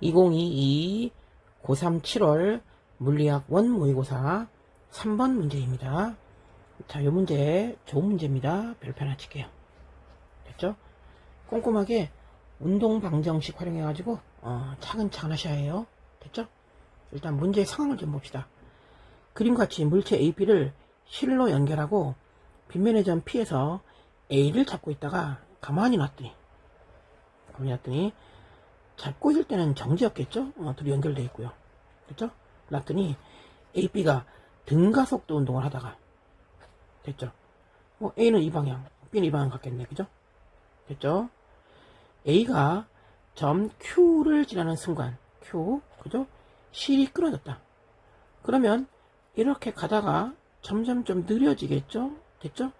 2022 고3 7월 물리학 원 모의고사 3번 문제입니다. 자, 이 문제 좋은 문제입니다. 별표 하나 칠게요. 됐죠? 꼼꼼하게 운동 방정식 활용해가지고 어, 차근차근 하셔야 해요. 됐죠? 일단 문제의 상황을 좀 봅시다. 그림같이 물체 AP를 실로 연결하고 빗면의 점 P에서 A를 잡고 있다가 가만히 놨더니 가만히 놨더니 잡고 있을 때는 정지였겠죠? 어, 둘이 연결돼 있고요. 됐죠? 놨더니 AB가 등가속도 운동을 하다가 됐죠? 뭐 A는 이 방향, B는 이 방향 같겠네. 그죠? 됐죠? A가 점 Q를 지나는 순간 Q, 그죠? 실이 끊어졌다. 그러면 이렇게 가다가 점점 좀 느려지겠죠? 됐죠?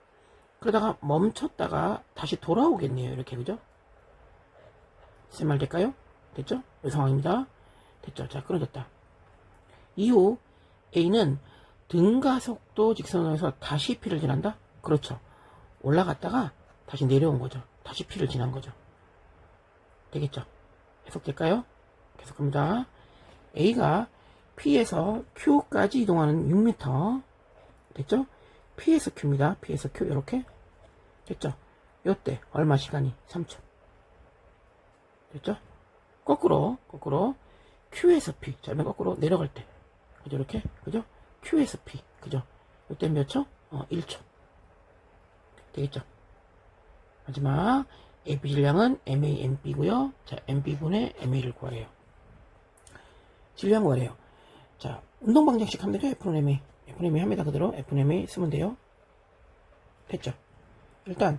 그러다가 멈췄다가 다시 돌아오겠네요. 이렇게, 그죠? 무슨 말 될까요? 됐죠? 이 상황입니다. 됐죠? 자, 끊어졌다. 이후 A는 등가속도 직선에서 다시 P를 지난다? 그렇죠. 올라갔다가 다시 내려온 거죠. 다시 P를 지난 거죠. 되겠죠? 계속될까요? 계속합니다. A가 P에서 Q까지 이동하는 6m. 됐죠? P에서 Q입니다. P에서 Q, 이렇게. 됐죠? 요때, 얼마 시간이? 3초. 됐죠? 거꾸로, 거꾸로. Q에서 P. 자, 맨 거꾸로 내려갈 때. 그죠? 이렇게. 그죠? Q에서 P. 그죠? 요때 몇 초? 어, 1초. 되겠죠? 마지막, AB 질량은 MAMB고요 자, MB분의 MA를 구하래요. 질량 구하래요. 자, 운동 방정식 하면 되죠? F는 MA. F는 MA 합니다. 그대로 F는 MA 쓰면 돼요. 됐죠? 일단,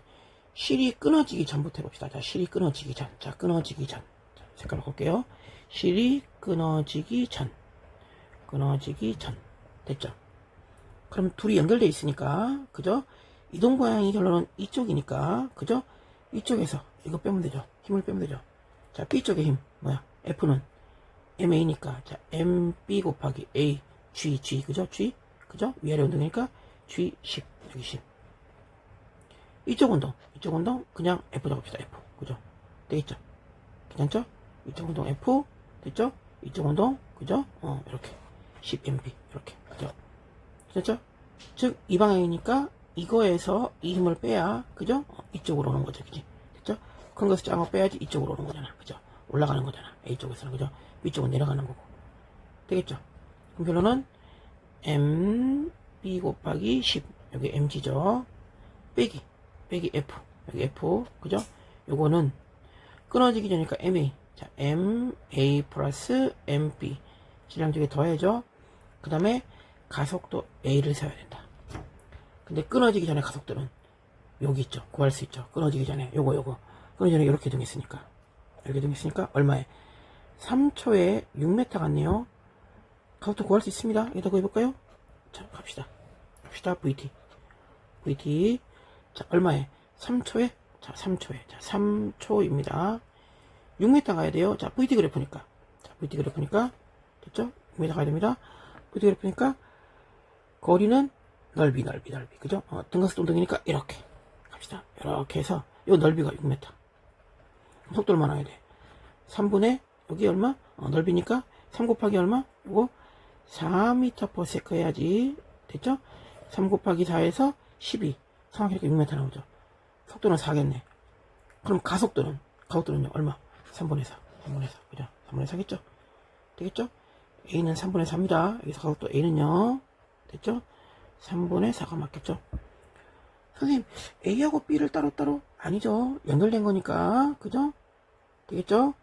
실이 끊어지기 전부터 해봅시다. 자, 실이 끊어지기 전. 자, 끊어지기 전. 자, 색깔 바꿀게요. 실이 끊어지기 전. 끊어지기 전. 됐죠? 그럼 둘이 연결돼 있으니까, 그죠? 이동 방향이 결론은 이쪽이니까, 그죠? 이쪽에서 이거 빼면 되죠. 힘을 빼면 되죠. 자, B쪽의 힘, 뭐야? F는 MA니까, 자, MB 곱하기 A, G, G, 그죠? G, 그죠? 위아래 운동이니까 G, 10, 여기 10. 이쪽 운동, 이쪽 운동, 그냥 F 잡읍시다, F. 그죠? 되겠죠? 괜찮죠? 이쪽 운동 F, 됐죠? 이쪽 운동, 그죠? 어, 이렇게. 10MB, 이렇게. 그죠? 됐죠? 즉, 이 방향이니까 이거에서 이 힘을 빼야, 그죠? 어, 이쪽으로 오는 거죠, 그지? 됐죠? 큰 것을 작은 거 빼야지 이쪽으로 오는 거잖아, 그죠? 올라가는 거잖아, A쪽에서는, 그죠? B쪽은 내려가는 거고. 되겠죠? 그럼 결론은 MB 곱하기 10, 여기 MG죠? 빼기, 빼기 F, 여기 F, 그죠? 요거는 끊어지기 전이니까 MA, 자, MA 플러스 MB. 질량 쪽에 더해줘. 그 다음에 가속도 A를 세워야 된다. 근데 끊어지기 전에 가속도는 여기 있죠. 구할 수 있죠. 끊어지기 전에 요거 요거 끊어지기 전에 이렇게 정했으니까 이렇게 정했으니까 얼마에 3초에 6m 같네요. 가속도 구할 수 있습니다. 여기다 구해볼까요? 자 갑시다. 갑시다. VT VT 자 얼마에 3초에 자 3초에 자 3초입니다. 6m 가야 돼요. 자 VT 그래프니까 자 VT 그래프니까 됐죠? 6m 가야 됩니다. VT 그래프니까 거리는 넓이 넓이 넓이 그죠? 어, 등가스 동등이니까 이렇게 갑시다 이렇게 해서 요 넓이가 6m 속도를 얼마나 해야 돼 3분의 여기 얼마? 어, 넓이니까 3 곱하기 얼마? 요거 4m/s 해야지 됐죠? 3 곱하기 4에서 12 정확히 이렇게 6m 나오죠 속도는 4겠네 그럼 가속도는 가속도는요 얼마? 3분의 4 3분의 4 그죠? 3분의 4겠죠? 되겠죠? A는 3분의 4입니다 여기서 가속도 A는요 됐죠? 3분의 4가 맞겠죠? 선생님, A하고 B를 따로따로? 아니죠. 연결된 거니까. 그죠? 되겠죠?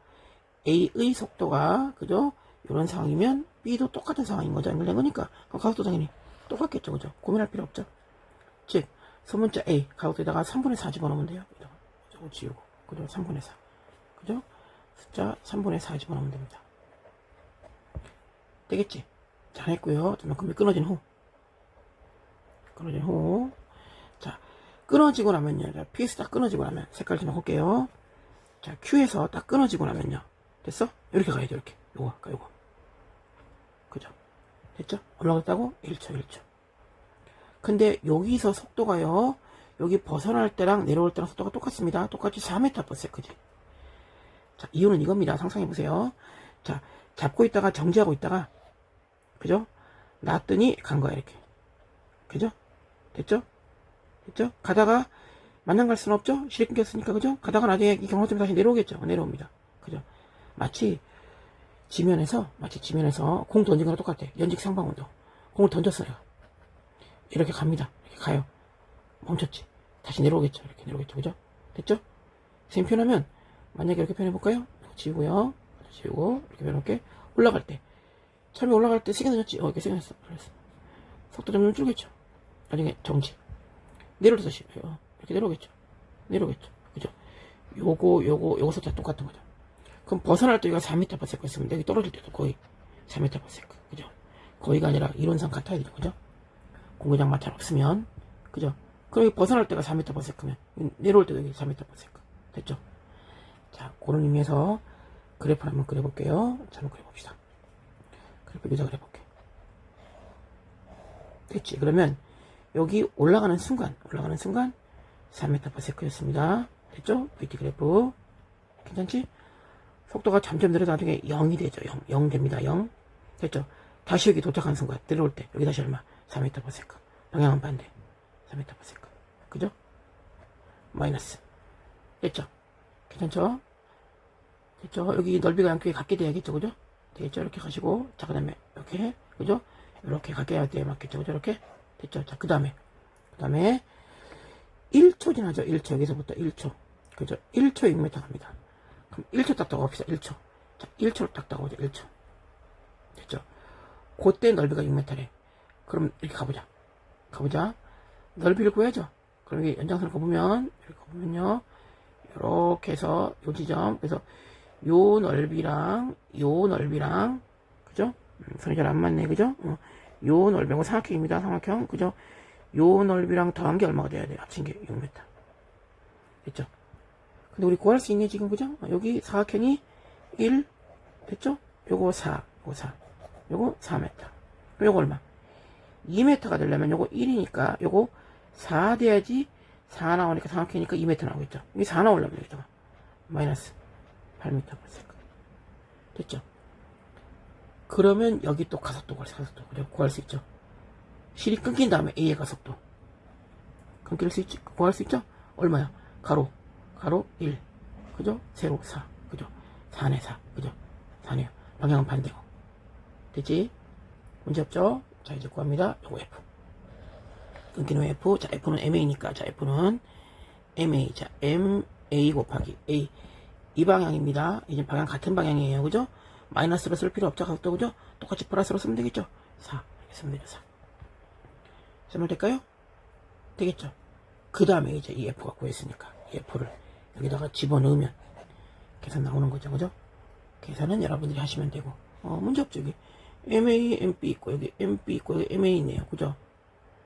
A의 속도가, 그죠? 이런 상황이면 B도 똑같은 상황인 거죠. 연결된 거니까. 그럼 가속도 당연히 똑같겠죠. 그죠? 고민할 필요 없죠. 즉, 소문자 A, 가속도에다가 3분의 4 집어넣으면 돼요. 저거 지우고. 그죠? 3분의 4. 그죠? 숫자 3분의 4 집어넣으면 됩니다. 되겠지? 잘했고요. 그럼 끊어진 후. 끊어진 후. 자, 끊어지고 나면요. 자, P에서 딱 끊어지고 나면, 색깔 좀 바꿀게요. 자, Q에서 딱 끊어지고 나면요. 됐어? 이렇게 가야죠, 이렇게. 요거, 아까 요거. 그죠? 됐죠? 올라갔다고? 1초, 1초. 근데 여기서 속도가요. 여기 벗어날 때랑 내려올 때랑 속도가 똑같습니다. 똑같이 4m/s지. 자, 이유는 이겁니다. 상상해 보세요. 자, 잡고 있다가 정지하고 있다가, 그죠? 놨더니 간 거야, 이렇게. 그죠? 됐죠? 됐죠? 가다가 만난 갈 수는 없죠? 실이 끊겼으니까, 그죠? 가다가 나중에 이 때문에 다시 내려오겠죠? 내려옵니다. 그죠? 마치 지면에서, 마치 지면에서 공 던진 거랑 똑같아. 연직 상방운동. 공을 던졌어요. 이렇게 갑니다. 이렇게 가요. 멈췄지. 다시 내려오겠죠. 이렇게 내려오겠죠. 그죠? 됐죠? 선생님 표현하면, 만약에 이렇게 표현해볼까요? 지우고요. 지우고, 이렇게 표현할게. 올라갈 때. 처음에 올라갈 때 세게 던졌지? 어, 이렇게 세게 던졌어. 그랬어. 속도 점점 줄겠죠. 나중에 정지. 내려올 때 다시, 어, 이렇게 내려오겠죠. 내려오겠죠. 그죠? 요거, 요거, 요거 다 똑같은 거죠. 그럼 벗어날 때 여기가 4m per s 있으면 여기 떨어질 때도 거의 4m per. 그죠? 거의가 아니라 이론상 같아야 되죠. 그죠? 공구장 마찰 없으면. 그죠? 그럼 벗어날 때가 4m per s면 내려올 때도 여기 4m per. 됐죠? 자, 그런 의미에서 그래프를 한번 그려볼게요. 자, 한번 그려봅시다. 그래프 여기다 그려볼게. 됐지? 그러면 여기 올라가는 순간, 올라가는 순간 4m per s 였습니다. 됐죠? VT 그래프. 괜찮지? 속도가 점점 늘어서 나중에 0이 되죠. 0. 0 됩니다. 0. 됐죠? 다시 여기 도착한 순간, 내려올 때, 여기 다시 얼마? 4m per s. 방향은 반대. 4m per s. 그죠? 마이너스. 됐죠? 괜찮죠? 됐죠? 여기 넓이가 양쪽에 같게 돼야겠죠? 그죠? 되겠죠? 이렇게 가시고, 자, 그 다음에, 이렇게, 그죠? 이렇게 갖게 해야 돼. 맞겠죠? 그죠? 이렇게. 됐죠? 자, 그 다음에, 그 다음에, 1초 지나죠? 1초. 여기서부터 1초. 그죠? 1초 6m 갑니다. 그럼 1초 딱 따고 합시다. 1초. 자, 1초를 딱 따고 오자. 1초. 됐죠? 그때 넓이가 6m래. 그럼 이렇게 가보자. 가보자. 넓이를 구해야죠. 그럼 여기 연장선을 가보면, 이렇게 가보면요. 이렇게 해서 요 지점, 그래서 요 넓이랑 요 넓이랑 그죠? 음, 선이 잘 안 맞네, 그죠? 어, 요 넓이고 삼각형입니다, 삼각형, 그죠? 요 넓이랑 더한 게 얼마가 돼야 돼? 합친 게 6m. 됐죠? 근데 우리 구할 수 있네, 지금, 그죠? 어, 여기 사각형이 1, 됐죠? 요거 4, 요거 4, 요거 4m. 그럼 요거 얼마? 2m가 되려면 요거 1이니까 요거 4 돼야지 4 나오니까 삼각형이니까 2m 나오겠죠. 이게 4 나오려면 여기다가 마이너스 8m per s. 됐죠? 그러면 여기 또 가속도 가속도 그죠? 구할 수 있죠. 실이 끊긴 다음에 A의 가속도 끊길 수 있지, 구할 수 있죠? 얼마야? 가로, 가로 1, 그죠? 세로 4, 그죠? 4네 4, 그죠? 4네요. 방향은 반대고. 됐지? 문제 없죠? 자, 이제 구합니다. 요거 F. 끊기는 F. 자, F는 MA니까. 자, F는 MA. 자, MA 곱하기 A. 이 방향입니다. 이제 방향 같은 방향이에요. 그죠? 마이너스로 쓸 필요 없죠. 각도 그죠? 똑같이 플러스로 쓰면 되겠죠? 4. 이렇게 쓰면 되죠. 4. 쓰면 될까요? 되겠죠? 그 다음에 이제 이 F가 구했으니까 이 F를 여기다가 집어넣으면 계산 나오는 거죠. 그죠? 계산은 여러분들이 하시면 되고 어, 문제 없죠. 여기 MA, MP 있고 여기 MP 있고 여기 MA 있네요. 그죠?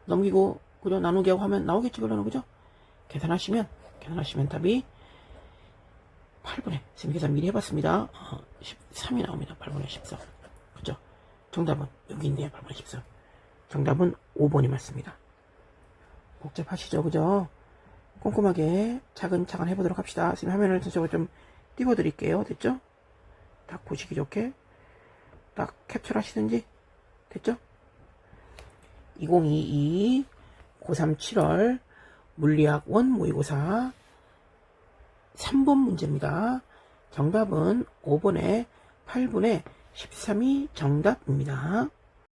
넘기고 그죠? 나누기 하고 하면 나오겠지 그러는 그죠? 계산하시면 계산하시면 답이 8분의 지금 계산 미리 해봤습니다. 어, 13이 나옵니다. 8분의 14. 그죠? 정답은 여기 있네요. 8분의 14. 정답은 5번이 맞습니다. 복잡하시죠? 그죠? 꼼꼼하게 차근차근 해보도록 합시다. 지금 화면을 저거 좀 띄워드릴게요. 됐죠? 딱 보시기 좋게 딱 캡처를 하시든지 됐죠? 2022 고3 7월 물리학 원 모의고사 3번 문제입니다. 정답은 5번에 8분의 13이 정답입니다.